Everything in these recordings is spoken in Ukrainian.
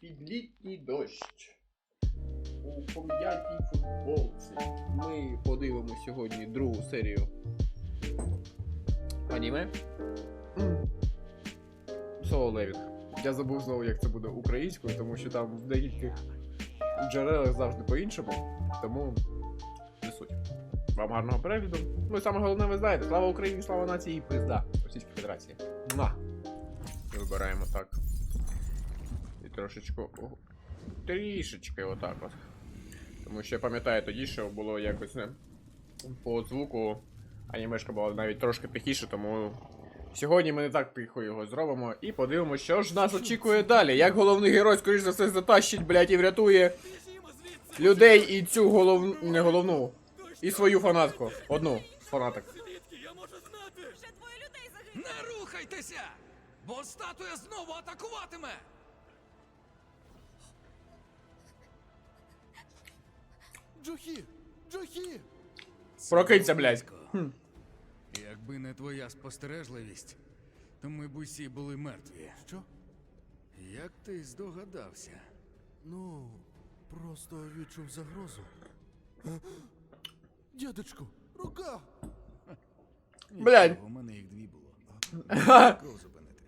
під літній дощ. У пом'ятій футболці. Ми подивимося сьогодні другу серію аніме. Соло Левінг. Я забув знову, як це буде українською, тому що там в деяких джерелах завжди по-іншому. Тому не суть. Вам гарного перегляду. Ну і саме головне, ви знаєте, слава Україні, слава нації і пизда Російській Федерації. На! Вибираємо так. Трошечку. Трішечки отак от. Тому що я пам'ятаю тоді, що було якось не. По звуку анімешка була навіть трошки тихіше, тому. Сьогодні ми не так тихо його зробимо і подивимося, що ж нас очікує далі. Як головний герой, скоріш за все, затащить, блядь, і врятує людей і цю голов... не головну. І свою фанатку. Одну з фанаток. Я можу знати? Вже двоє людей загинуло. Не рухайтеся! Бо статуя знову атакуватиме! Джохі! Джохі! Прокинься, блядь. Якби не твоя спостережливість, то ми б усі були мертві. Що? Як ти здогадався? Ну, просто відчув загрозу. Дядечку, рука! Блядь. У мене їх дві було. Кров зупинити.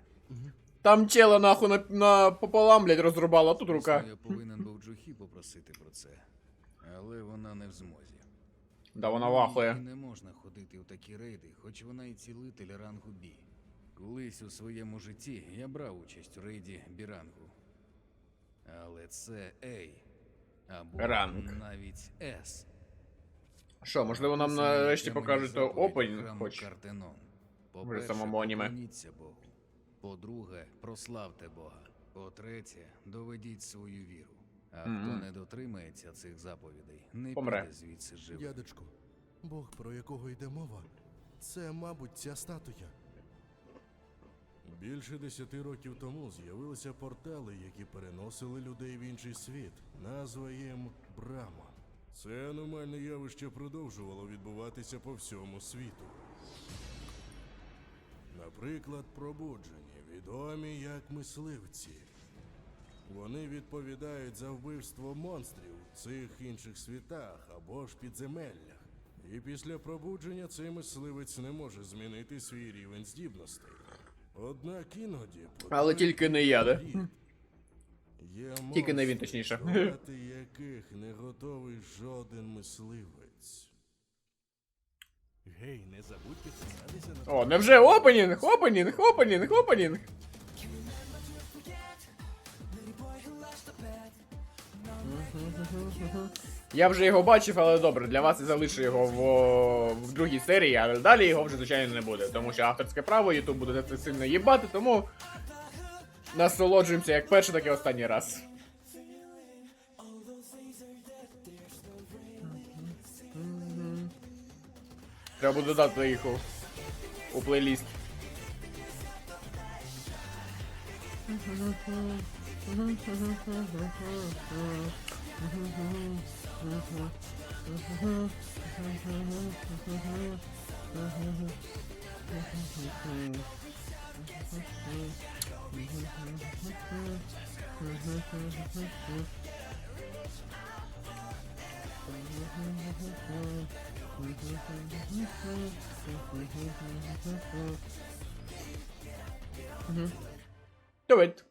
Там чела нахуй на, на пополам, блядь, розрубала, а тут рука. Я повинен був Джухі попросити про це. Але вона не в змозі. Да вона вахує. не можна ходити в такі рейди, хоч вона і цілитель рангу Бі. Колись у своєму житті я брав участь у рейді Бірангу. Але це Ей. Або Ранг. навіть С. Що, можливо, нам нарешті покажуть опенінг храму хоч. По-перше, самому аніме. поклоніться Богу. По-друге, прославте Бога. По-третє, доведіть свою віру. А хто не дотримається цих заповідей, не Помре. піде звідси живим. Дядечку, Бог, про якого йде мова, це, мабуть, ця статуя. Більше десяти років тому з'явилися портали, які переносили людей в інший світ. Назва їм Брама. Це аномальне явище продовжувало відбуватися по всьому світу. Наприклад, пробуджені, відомі як мисливці. Вони відповідають за вбивство монстрів в цих інших світах або ж підземеллях. І після пробудження цей мисливець не може змінити свій рівень здібностей. Однак іноді Але тільки не я, да? Є Тільки не він, точніше. яких не готовий жоден мисливець. Гей, не забудь підписатися на О, невже опенінг, опенінг, опенінг, опенінг. Я вже його бачив, але добре, для вас я залишу його в, в другій серії, але далі його вже, звичайно, не буде. Тому що авторське право, Ютуб буде це сильно їбати, тому насолоджуємося як перший, так і останній раз. Треба буде додати їх у, у плейліст. Do it.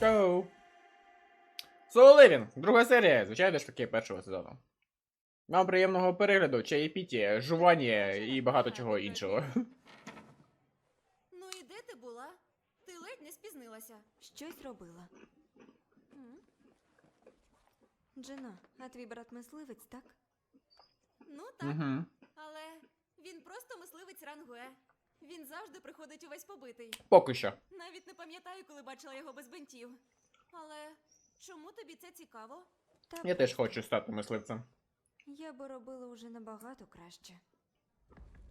Go. Соло Living, друга серія, звичайно ж таки першого сезону. Вам приємного перегляду, чаєпіті, жування і багато чого іншого. Ну і де ти була? Ти ледь не спізнилася. Щось робила. М? Джина, а твій брат мисливець, так? Ну так, Угу. але він просто мисливець рангуе. Він завжди приходить увесь побитий. Поки що. Навіть не пам'ятаю, коли бачила його без бинтів. Але чому тобі це цікаво? Та Я теж хочу стати мисливцем. я би робила уже набагато краще.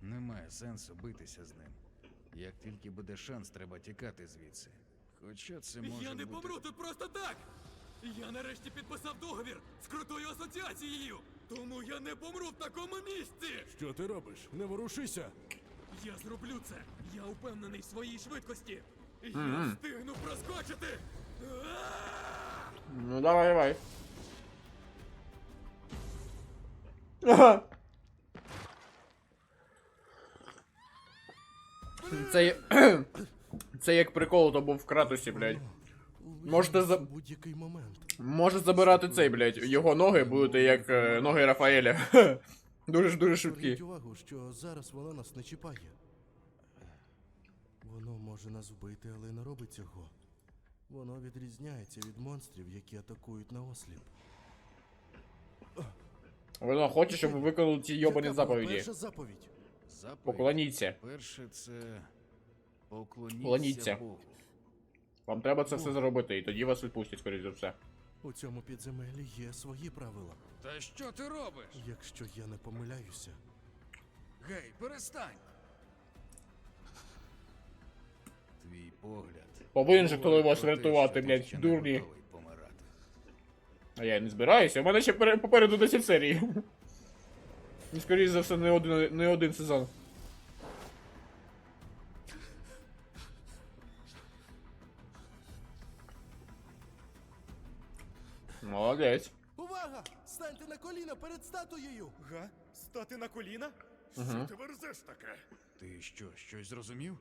Немає сенсу битися з ним. Як тільки буде шанс, треба тікати звідси. Хоча це може Я не бути... помру тут просто так! Я нарешті підписав договір з крутою асоціацією! Тому я не помру в такому місці! Що ти робиш? Не ворушися! Я зроблю це! Я упевнений в своїй швидкості! Я встигну проскочити! Ну давай, давай. Ага. Це, є- це як прикол, то був в кратусі, блядь. Можете за- будь-який момент. Може забирати цей, блядь. Його ноги будуть як е, ноги Рафаеля. Дуже ж дуже швидкі. Зверніть увагу, що зараз воно нас не чіпає. Воно може нас вбити, але не робить цього. Воно відрізняється від монстрів, які атакують на осліп. Воно хоче, щоб ви виконали ці йобані заповіді. Перша заповідь. Заповідь. Поклоніться. Перше це... Поклоніться, Поклоніться. Богу. Вам треба це все зробити, і тоді вас відпустять, скоріш за все. У цьому підземеллі є свої правила. Та що ти робиш? Якщо я не помиляюся, Гей, перестань! Твій погляд. Повинен же хто вас врятувати, блядь, дурні. А я не збираюся, у мене ще попереду 10 серій. І скоріш за все, не один, не один сезон. Молодець. Увага! Станьте на коліна перед статуєю! Га? Стати на коліна? Ага. Ти верзеш таке? Ти що, щось зрозумів?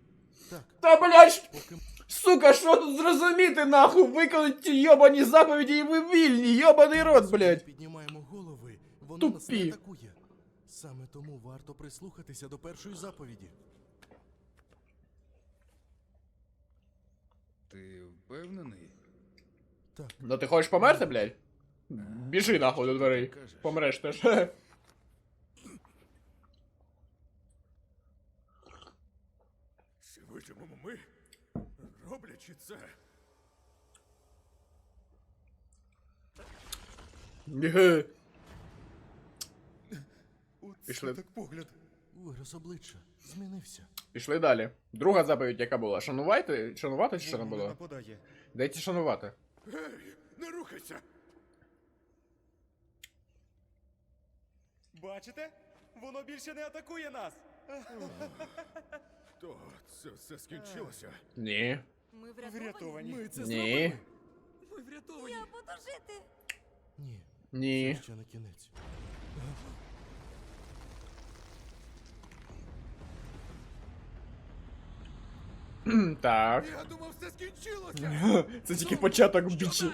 Так, Та блядь! поки Сука, що тут зрозуміти нахуй? Виконати ті йобані заповіді і ви вільні, йобаний рот, блядь. піднімаємо голови, воно нас Тупі. не атакує. Саме тому варто прислухатися до першої заповіді. Ти впевнений? Так, Ну ти хочеш померти, блядь? Біжи нахуй до дверей. Помреш теж. Чи виживемо ми, роблячи це? Пішли. так погляд. вираз обличчя змінився. Пішли далі. Друга заповідь, яка була? Шанувати? Шанувати чи що не було? Дайте шанувати. Гей, не рухайся! Бачите? Воно більше не атакує нас. То це все скінчилося. Ні. Ми врятовані. Врятовані. Ми це Ні. зробили. Ми врятовані. Я буду жити. Ні, Ні. це ще не кінець. Так. Я думав, все скінчилося. Це тільки початок Що бічі.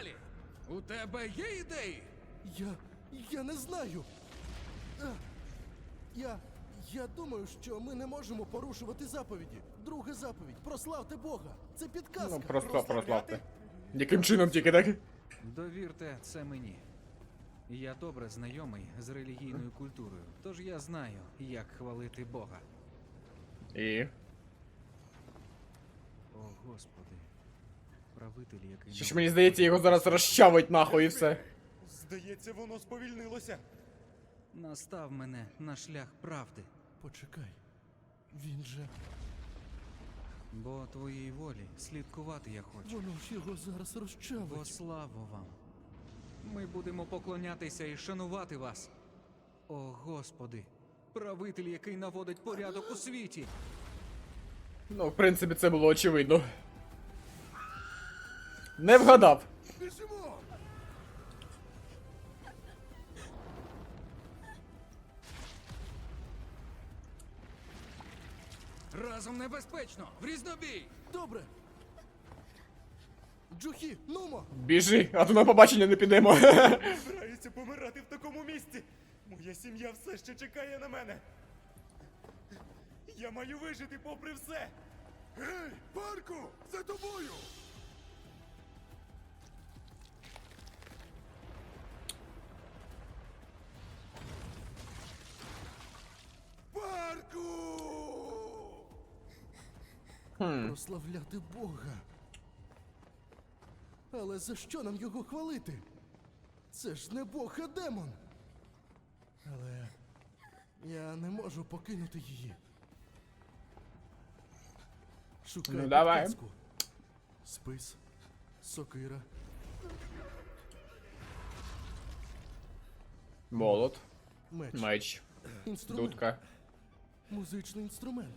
У тебе є ідеї? Я. я не знаю. Я. Я думаю, що ми не можемо порушувати заповіді. Друга заповідь. Прославте Бога. Це підказка. Ну просто прославте. Яким чином тільки так? Довірте це мені. Я добре знайомий з релігійною культурою, тож я знаю, як хвалити Бога. І. О, Господи, правитель, який Що ж мені здається, його зараз розчавить нахуй і все. Здається, воно сповільнилося. настав мене на шлях правди, Почекай. Він же. бо твоїй волі слідкувати я хочу. Воно ж його зараз Бо розчавить. славу вам. Ми будемо поклонятися і шанувати вас. О, Господи, правитель, який наводить порядок у світі. Ну, в принципі, це було очевидно. Не вгадав. Разом небезпечно! В різнобій! Добре. Джухі, нумо! Біжи, а то на побачення не підемо. Збираюся помирати в такому місці. Моя сім'я все ще чекає на мене. Я маю вижити попри все. Гей, парку! За тобою! Парку! Хм. Прославляти Бога. Але за що нам його хвалити? Це ж не Бог, а демон. Але я не можу покинути її. Шукай Ну, давай. Спис, сокира, Молот, меч. меч, Інструмент. дудка. Музичний інструмент.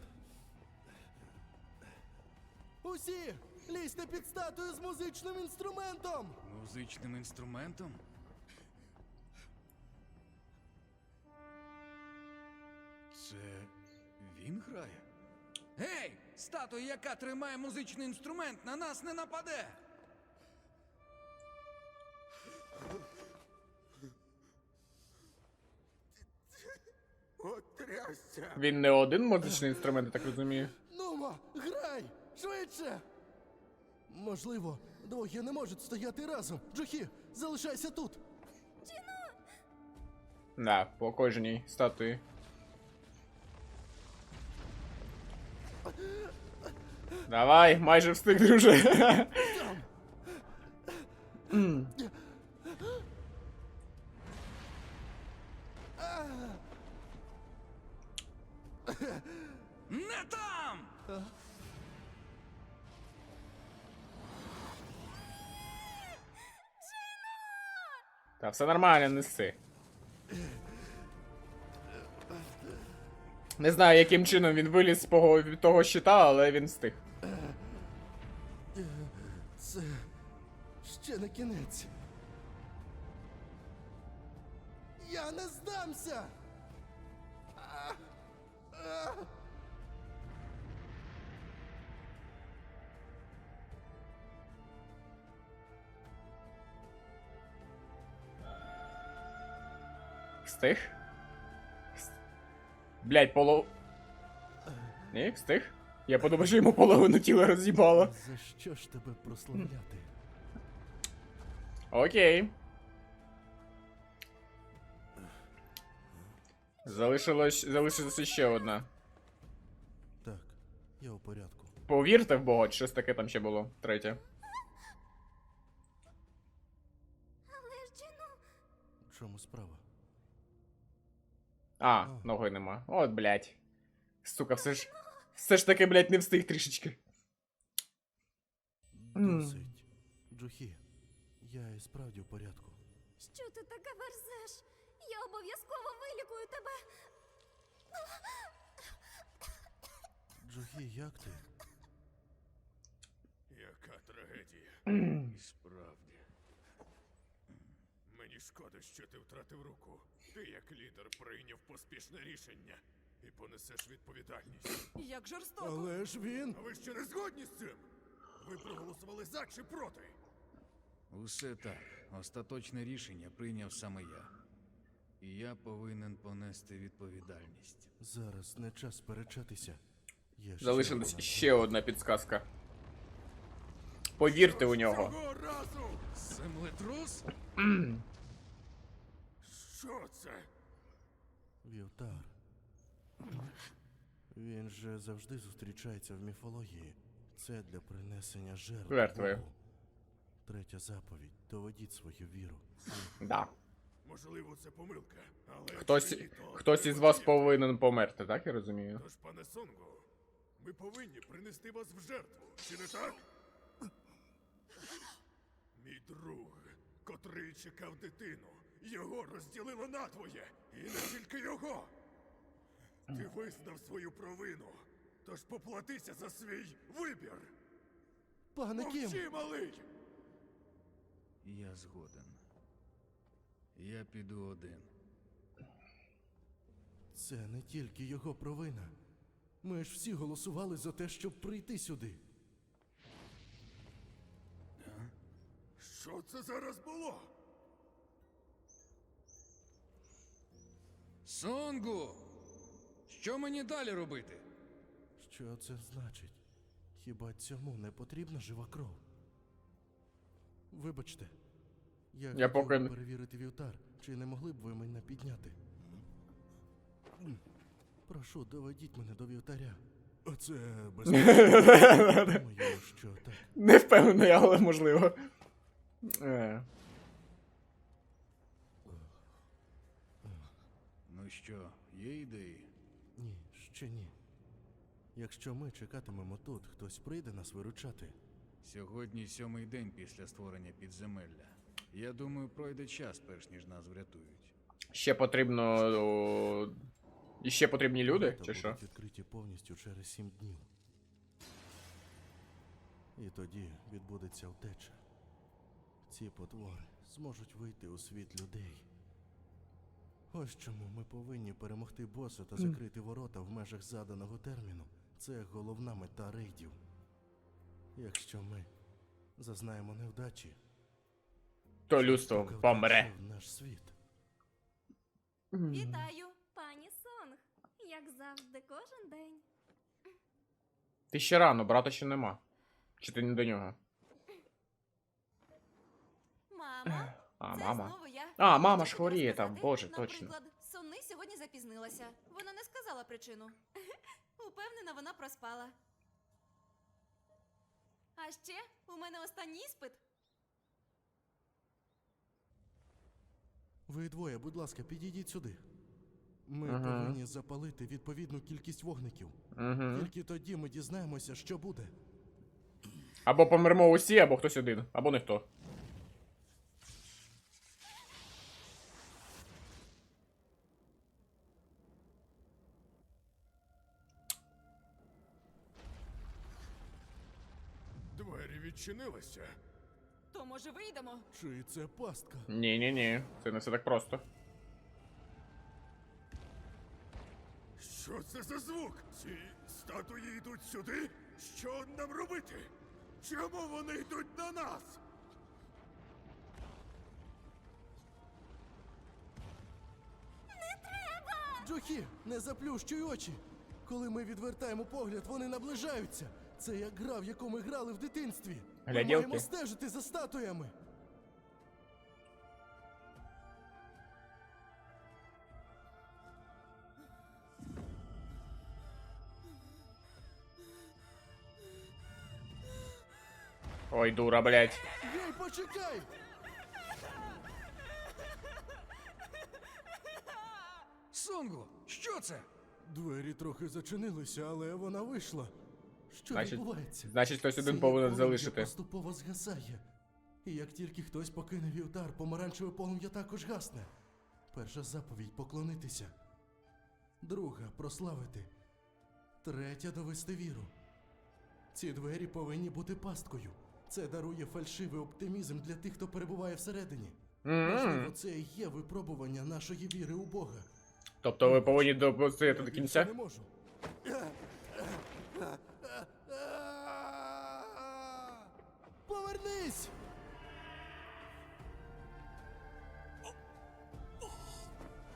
Усі! Лізьте під статую з музичним інструментом! Музичним інструментом? Це він грає? Гей! Статуя, яка тримає музичний інструмент, на нас не нападе! Отрясся! Він не один музичний інструмент, я так розумію. Нумо, грай! Швидше! Можливо, двоє не можуть стояти разом. Джухі, залишайся тут! Да, по кожній статуї. Давай, майже встиг, друже. Не там! Та все нормально, неси. Не знаю, яким чином він виліз з від того щита, але він встиг. Ще не кінець. Я не здамся! А! А! Встиг? Вс- Блять, полов... Ні, встиг? Я подумав, що йому половину тіла роз'їбало. За що ж тебе прославляти? Окей. Залишилось, залишилося ще одна. Так, я у порядку. Повірте в Бога, щось таке там ще було. Третє. Але ж Джину... В чому справа? А, ноги нема. От, блять. Сука, все ж. Все ж таки, блять, не встиг трішечки. Досить. Джухі, я і справді в порядку. Що ти таке верзеш? Я обов'язково вилікую тебе. Джухі, як ти? Яка трагедія. І справді. Мені шкода, що ти втратив руку. Ти, як лідер, прийняв поспішне рішення і понесеш відповідальність. Як жорстоко. Але ж він. А ви ще не згодні з цим? Ви проголосували за чи проти? Усе так. Остаточне рішення прийняв саме я. І я повинен понести відповідальність. Зараз не час сперечатися. Є ще Залишилась одна ще одна підсказка. Повірте у нього. Цього разу! Землетрус? Що це? Вівтар. Він же завжди зустрічається в міфології. Це для принесення жертв. Жертви. Богу. Третя заповідь. Доведіть свою віру. Да. Можливо, це помилка, але Хтось, чи то хтось із вас повинен померти, так я розумію? Тож, пане Сонгу, ми повинні принести вас в жертву, чи не так? Мій друг, котрий чекав дитину, його розділило надвоє, і не тільки його. Ти визнав свою провину, тож поплатися за свій вибір. Пане Кім! Мовчи, малий! Я згоден. Я піду один. Це не тільки його провина. Ми ж всі голосували за те, щоб прийти сюди. Що це зараз було? Сонгу! Що мені далі робити? Що це значить? Хіба цьому не потрібна жива кров? Вибачте. Я, Я поки не- перевірити вівтар. Чи не могли б ви мене підняти? Прошу, доведіть мене до вівтаря. Оце без що так. Не впевнений, але можливо. Е. Ну що, є ідеї? Ні, ще ні. Якщо ми чекатимемо тут, хтось прийде нас виручати. Сьогодні сьомий день після створення підземелля. Я думаю, пройде час, перш ніж нас врятують. Ще потрібно. О... І ще потрібні люди, чи що? відкриті повністю через сім днів. І тоді відбудеться втеча. Ці потвори зможуть вийти у світ людей. Ось чому ми повинні перемогти боса та закрити ворота в межах заданого терміну. Це головна мета рейдів. Якщо ми зазнаємо невдачі, То людство помре. в наш світ. Вітаю! Пані Сонг, як завжди, кожен день. Ти ще рано, брата ще нема. Чи ти не до нього? Мамо, А, це мама. знову я. А, мама ж хворіє там, боже, точно. Наприклад, Сонни сьогодні запізнилася. Вона не сказала причину. Упевнена, вона проспала. А ще у мене останній іспит. Ви двоє, будь ласка, підійдіть сюди. Ми Ага. повинні запалити відповідну кількість вогників. Угу. Тільки тоді ми дізнаємося, що буде. Або помремо усі, або хтось один, або ніхто. Двері відчинилися. То може вийдемо? Чи це пастка? Ні-ні-ні, це не все так просто. Що це за звук? Ці статуї йдуть сюди? Що нам робити? Чому вони йдуть на нас? Не треба! Джохі, не заплющуй очі. Коли ми відвертаємо погляд, вони наближаються. Це як гра, в яку ми грали в дитинстві. Ми маємо стежити за статуями. Ой, дура, блядь. Гей, почекай! Сонгу, що це? Двері трохи зачинилися, але вона вийшла. Що Значить, відбувається? значить, хтось один повинен залишити. поступово згасає. І як тільки хтось покине вівтар, помаранчеве полум'я також гасне. Перша заповідь поклонитися. Друга прославити. Третя довести віру. Ці двері повинні бути пасткою. Це дарує фальшивий оптимізм для тих, хто перебуває всередині. Можливо, це і є випробування нашої віри у Бога. Тобто ви повинні допустити до Я кінця? Не можу. Повернись!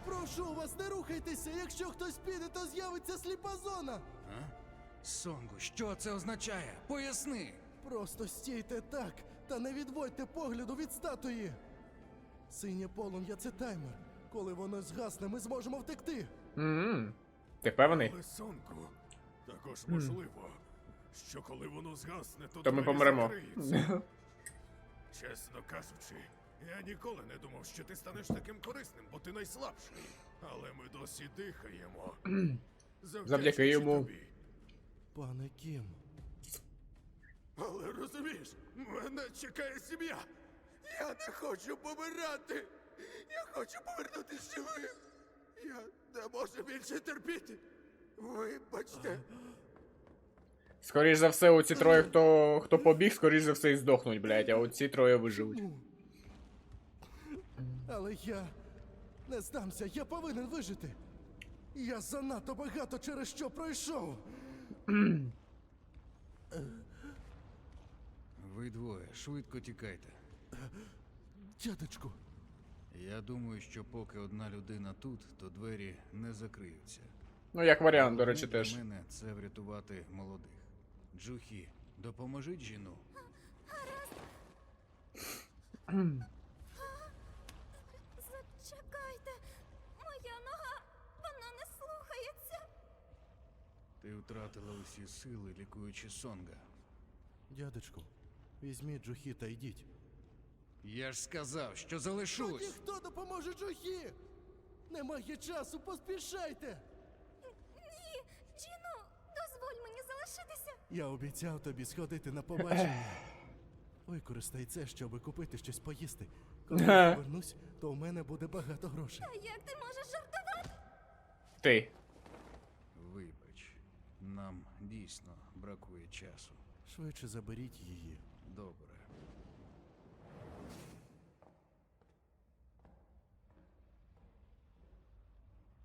Прошу вас, не рухайтеся! Якщо хтось піде, то з'явиться сліпа зона! А? Сонгу, що це означає? Поясни. Просто стійте так та не відводьте погляду від статуї. Синє полум'я це таймер. Коли воно згасне, ми зможемо втекти. М-м. Ти впевнений? Але сонку. Також можливо, що коли воно згасне, то, То ми двері помремо. закриються. Чесно кажучи, я ніколи не думав, що ти станеш таким корисним, бо ти найслабший. Але ми досі дихаємо. Завдяки йому. Пане Кім, Але розумієш, мене чекає сім'я. Я не хочу помирати. Я хочу повернутися живим. Я не можу більше терпіти. Вибачте. Скоріш за все, оці троє, хто, хто побіг, скоріш за все і здохнуть, блядь, а оці троє виживуть. Але я не здамся, я повинен вижити. Я занадто багато через що пройшов. Ви двоє, швидко тікайте. Дядечку, Я думаю, що поки одна людина тут, то двері не закриються. Ну, як варіант, до речі, для теж. мене це врятувати молодих. Джухі, допоможіть жіну. Зачекайте, моя нога, вона не слухається. Ти втратила усі сили, лікуючи Сонга. дядечку, візьміть Джухі та йдіть. Я ж сказав, що Тоді залишусь. хто допоможе Джухі? Немає часу, поспішайте! Ні, Джіну, дозволь мені залишитися. Я обіцяв тобі сходити на побачення. Використай це, щоб купити щось поїсти. Коли я повернусь, то у мене буде багато грошей. А як ти можеш жартувати? Ти. Вибач, нам дійсно бракує часу. Швидше заберіть її. Добре.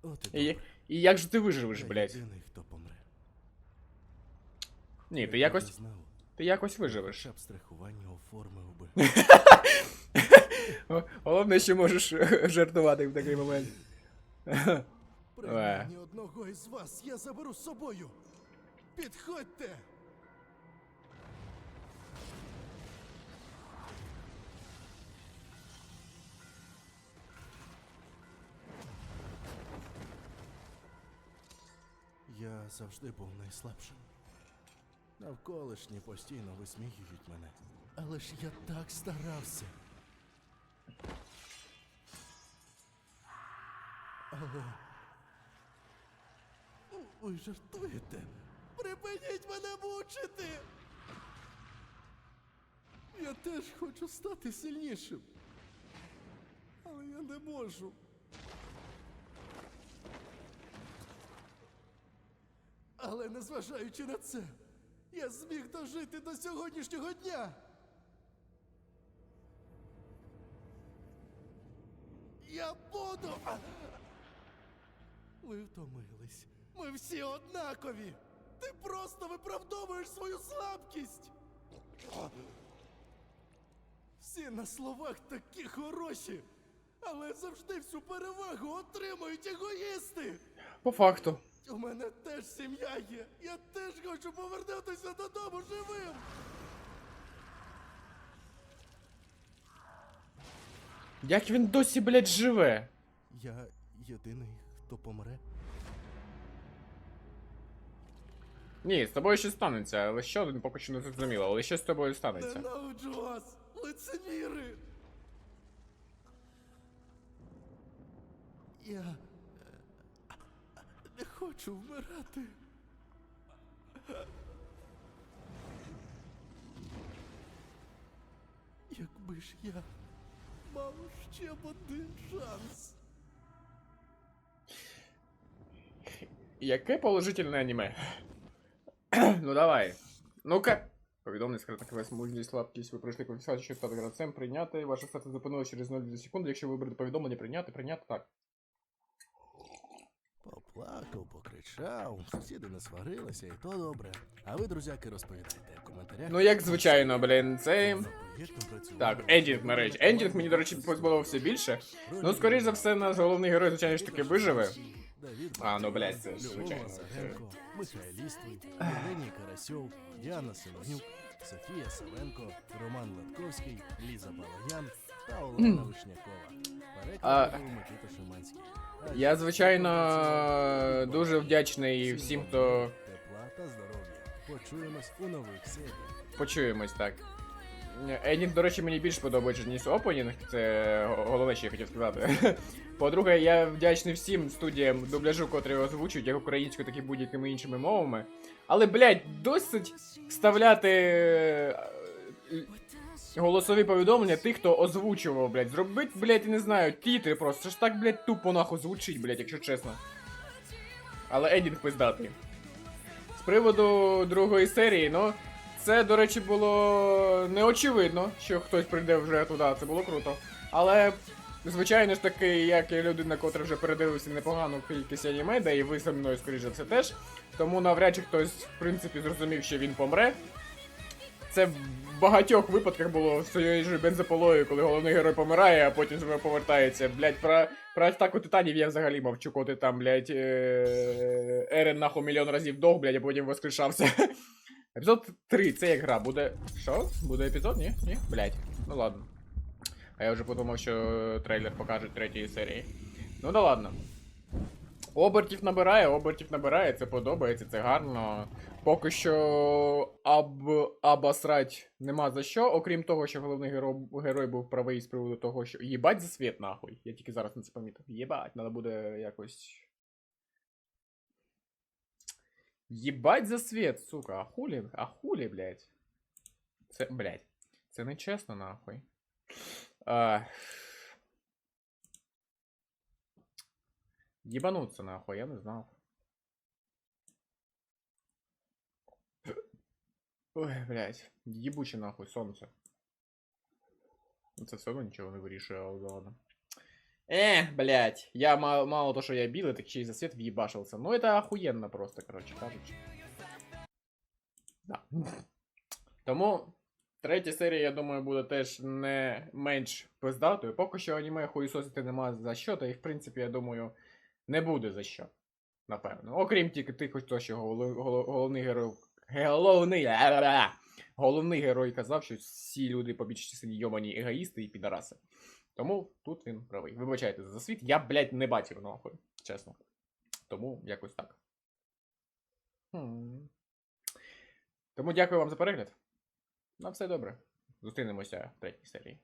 От і добре. і як же ти виживеш, блядь? єдиний, хто помре. Ні, ти якось. знав, Ти якось виживеш. ще страхування оформив би. Головне, що можеш жартувати в такий момент. Е. Принаймні одного із вас я заберу з собою. Підходьте! Я завжди був найслабшим. Навколишні постійно висміюють мене. Але ж я так старався. Але ви жартуєте? Припиніть мене мучити! Я теж хочу стати сильнішим. Але я не можу. Але незважаючи на це, я зміг дожити до сьогоднішнього дня. Я буду. Ви втомились. Ми всі однакові. Ти просто виправдовуєш свою слабкість. Всі на словах такі хороші, але завжди всю перевагу отримують егоїсти. По факту. У мене теж сім'я є. Я теж хочу повернутися додому живим. Як він досі, блядь, живе? Я єдиний, хто помре. Ні, з тобою щось станеться, але що поки що не зрозуміло, але щось з тобою станеться. Ненавиджу вас, лицеміри! Я хочу вмирати. Якби ж я мав ще один шанс. Яке положительне аніме? ну давай. Ну-ка. Повідомлення скритна квест мужність слабкість. Ви пройшли кваліфікацію, щоб стати. Прийняти. Ваша стати зупинилася через 0,2 секунди. Якщо ви виберете повідомлення, прийняти, прийняти, так. Поплакав, покричав, сусіди не сварилися, і то добре. А ви, друзяки, розповідайте в коментарях. Ну, як звичайно, блін, це. Так, ендінг нарешті. Ендінг мені, до речі, сподобався більше. Ну, скоріш за все, наш головний герой, звичайно ж таки, виживе. А, ну, блядь, це звичайно. Михайло Євгеній Карасьов, Діана Семенюк, Софія Савенко, Роман Латковський, Ліза Балаян та Олена Вишнякова. Я, звичайно, дуже вдячний всім, хто. Почуємось у нових серіях. почуємось так. Ендінг, до речі, мені більше подобається, ніж опенінг, це го- головне, що я хотів сказати. По-друге, я вдячний всім студіям дубляжу, котрі озвучують як українською, так і будь-якими іншими мовами. Але, блядь, досить вставляти е, голосові повідомлення тих, хто озвучував, блядь. Зробить, блядь, не знаю, тітри просто. Це ж так, блядь, тупо нахуй звучить, блядь, якщо чесно. Але ендінг пиздатий. З приводу другої серії, ну. Це, до речі, було неочевидно, що хтось прийде вже туди, це було круто. Але, звичайно ж таки, як і людина, котра вже передивився непогану кількість аніме, де і ви зі мною, скоріш за все, теж. Тому навряд чи хтось, в принципі, зрозумів, що він помре. Це багатьох випадках було цією ж бензополою, коли головний герой помирає, а потім знову повертається. Блять, про, про атаку титанів я взагалі мовчу, коли там, блять, е- Ерен нахуй мільйон разів дох, блять, а потім воскрешався. Епізод 3, це як гра, буде. Що? Буде епізод? Ні? Ні? Блять. Ну ладно. А я вже подумав, що трейлер покаже третьої серії. Ну да ладно. Обертів набирає, обертів набирає, це подобається, це гарно. Поки що аб... абасрать нема за що, окрім того, що головний герой, герой був правий з приводу того, що. Єбать за світ, нахуй. Я тільки зараз на це помітив. Єбать, треба буде якось. Єбать за світ, сука, а хулі, а хулі, блядь. Це, блядь. Це не чесно, нахуй. А... Єбануться, нахуй, я не знав. Ой, блядь. Єбуче нахуй сонце. Це все одно нічого не вирішує, але ладно. Е, блядь. Я мало, мало то, що я білий, так ще й за світ в'їбашився. Ну, это охуєнно просто, коротше кажучи. Да. Тому третя серія, я думаю, буде теж не менш пиздатою. Поки що аніме хуїсосити нема за що, та і в принципі, я думаю, не буде за що. Напевно. Окрім тільки тих, хто що голов- голов- головний герой. Головний. Головний герой казав, що всі люди по більшій частині йомані егоїсти і підараси. Тому тут він правий. Вибачайте за світ, я, блядь, не бачив нахуй, чесно. Тому якось так. Хм. Тому дякую вам за перегляд. На все добре. Зустрінемося в третій серії.